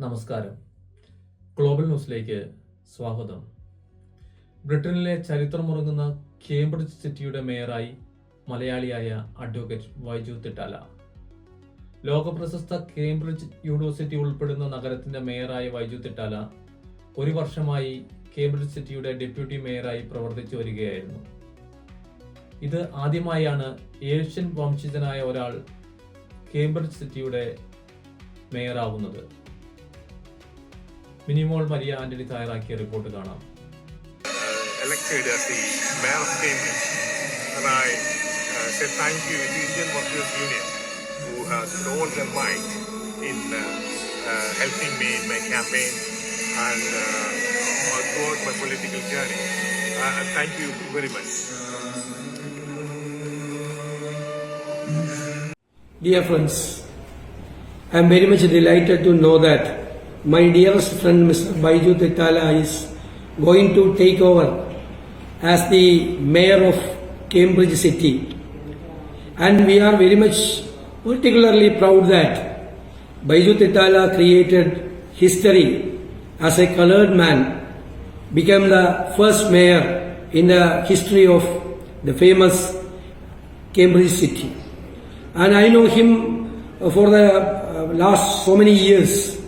നമസ്കാരം. ഗ്ലോബൽ ന്യൂസിലേക്ക് സ്വാഗതം. ബ്രിട്ടനിലെ ചരിത്രമുറങ്ങുന്ന കേംബ്രിഡ്ജ് സിറ്റിയുടെ മേയറായി മലയാളിയായ അഡ്വക്കേറ്റ് വൈജു തിട്ടാല. ലോകപ്രശസ്ത കേംബ്രിഡ്ജ് യൂണിവേഴ്സിറ്റി ഉൾപ്പെടുന്ന നഗരത്തിന്റെ മേയറായ വൈജു തിട്ടാല ഒരു വർഷമായി കേംബ്രിഡ്ജ് സിറ്റിയുടെ ഡെപ്യൂട്ടി മേയറായി പ്രവർത്തിച്ചു വരികയായിരുന്നു. ഇത് ആദ്യമായാണ് ഏഷ്യൻ വംശജനായ ഒരാൾ കേംബ്രിഡ്ജ് സിറ്റിയുടെ മേയറാവുന്നത്. മിനിമോൾ മരിയ ആന്റണി തയ്യാറാക്കിയ റിപ്പോർട്ട് കാണാം elected as the mayor of Cambridge. And I uh, say thank you to the Indian Workers Union who has known their might in uh, uh, helping me in my campaign and uh, throughout my political journey. Uh, thank you very much. Dear friends, I am very much delighted to know that my dearest friend Mr. Baiju Tetala is going to take over as the mayor of Cambridge City. And we are very much particularly proud that Baiju Tetala created history as a colored man, became the first mayor in the history of the famous Cambridge City and I know him for the uh, last so many years.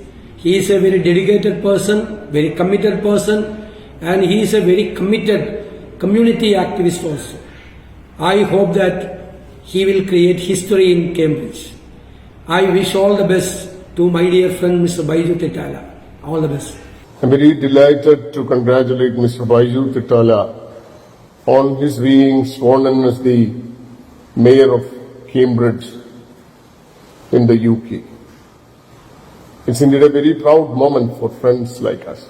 He is a very dedicated person, very committed person, and he is a very committed community activist also. I hope that he will create history in Cambridge. I wish all the best to my dear friend Mr. Baiju Tetala. All the best. I'm very delighted to congratulate Mr. Baiju Titala on his being sworn in as the Mayor of Cambridge in the UK. It's indeed a very proud moment for friends like us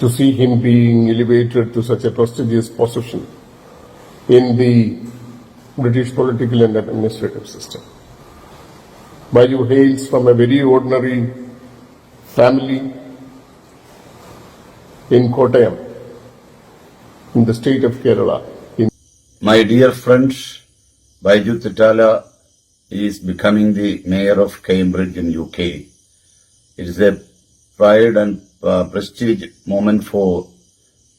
to see him being elevated to such a prestigious position in the British political and administrative system. Baiju hails from a very ordinary family in Kottayam, in the state of Kerala. In My dear friend, Baiju Titala is becoming the mayor of Cambridge in UK. It is a pride and uh, prestige moment for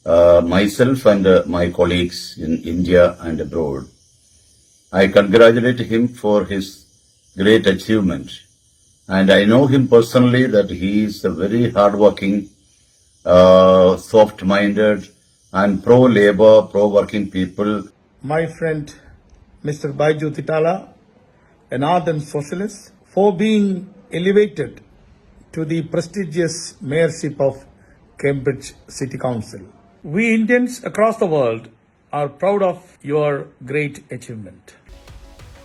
uh, myself and uh, my colleagues in India and abroad. I congratulate him for his great achievement. And I know him personally that he is a very hardworking, uh, soft-minded and pro-labor, pro-working people my friend Mr. Baiju Titala, an ardent socialist, for being elevated to the prestigious mayorship of Cambridge City Council. We Indians across the world are proud of your great achievement.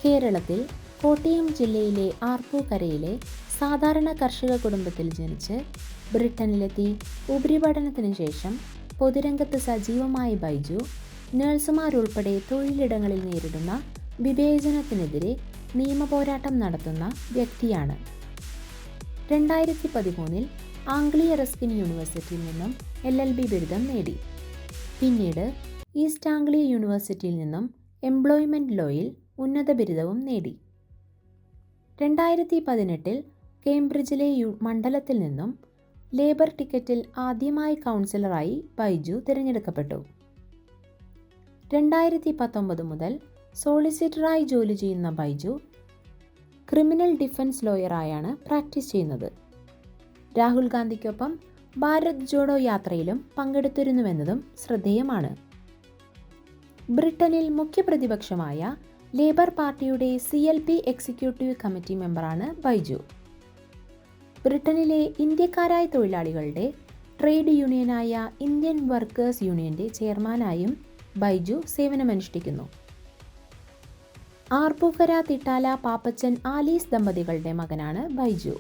കേരളത്തിൽ കോട്ടയം ജില്ലയിലെ ആർപ്പൂക്കരയിലെ സാധാരണ കർഷക കുടുംബത്തിൽ ജനിച്ച് ബ്രിട്ടനിലെത്തി ഉപരിപഠനത്തിനു ശേഷം പൊതുരംഗത്ത് സജീവമായ ബൈജു നഴ്സുമാരുൾപ്പെടെ തൊഴിലിടങ്ങളിൽ നേരിടുന്ന വിവേചനത്തിനെതിരെ നിയമപോരാട്ടം നടത്തുന്ന വ്യക്തിയാണ് രണ്ടായിരത്തി പതിമൂന്നിൽ ആംഗ്ലിയ റെസ്കിൻ യൂണിവേഴ്സിറ്റിയിൽ നിന്നും എൽ എൽ ബി ബിരുദം നേടി. പിന്നീട് ഈസ്റ്റ് ആംഗ്ലിയ യൂണിവേഴ്സിറ്റിയിൽ നിന്നും എംപ്ലോയ്മെന്റ് ലോയിൽ ഉന്നത ബിരുദവും നേടി. രണ്ടായിരത്തി പതിനെട്ടിൽ കേംബ്രിഡ്ജിലെ യു മണ്ഡലത്തിൽ നിന്നും ലേബർ ടിക്കറ്റിൽ ആദ്യമായി കൗൺസിലറായി ബൈജു തിരഞ്ഞെടുക്കപ്പെട്ടു. രണ്ടായിരത്തി പത്തൊമ്പത് മുതൽ സോളിസിറ്ററായി ജോലി ചെയ്യുന്ന ബൈജു ക്രിമിനൽ ഡിഫൻസ് ലോയറായാണ് പ്രാക്ടീസ് ചെയ്യുന്നത്. രാഹുൽ ഗാന്ധിക്കൊപ്പം ഭാരത് ജോഡോ യാത്രയിലും പങ്കെടുത്തിരുന്നുവെന്നതും ശ്രദ്ധേയമാണ്. ബ്രിട്ടനിൽ മുഖ്യപ്രതിപക്ഷമായ ലേബർ പാർട്ടിയുടെ C L P executive committee മെമ്പറാണ് ബൈജു. ബ്രിട്ടനിലെ ഇന്ത്യക്കാരായ തൊഴിലാളികളുടെ ട്രേഡ് യൂണിയനായ ഇന്ത്യൻ വർക്കേഴ്സ് യൂണിയന്റെ ചെയർമാനായും ബൈജു സേവനമനുഷ്ഠിക്കുന്നു. ആർപ്പൂക്കര തിട്ടാല പാപ്പച്ചൻ ആലീസ് ദമ്പതികളുടെ മകനാണ് ബൈജു.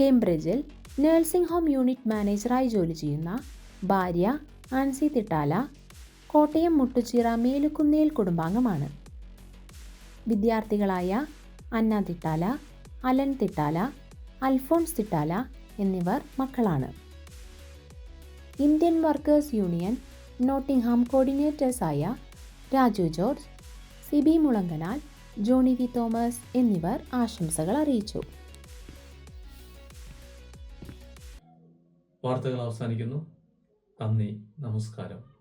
കേംബ്രിഡ്ജിൽ നഴ്സിംഗ് ഹോം യൂണിറ്റ് മാനേജറായി ജോലി ചെയ്യുന്ന ഭാര്യ ആൻസി തിട്ടാല കോട്ടയം മുട്ടുചീറ മേലുക്കുന്നേൽ കുടുംബാംഗമാണ്. വിദ്യാർത്ഥികളായ Anna Thittala Alan Thittala Alphonse Thittala എന്നിവർ മക്കളാണ്. Indian workers union Nottingham കോർഡിനേറ്റേഴ്സായ Raju George Siby Mulankanal Johnny V Thomas എന്നിവർ ആശംസകൾ അറിയിച്ചു. വാർത്തകൾ അവസാനിക്കുന്നു. നന്ദി നമസ്കാരം.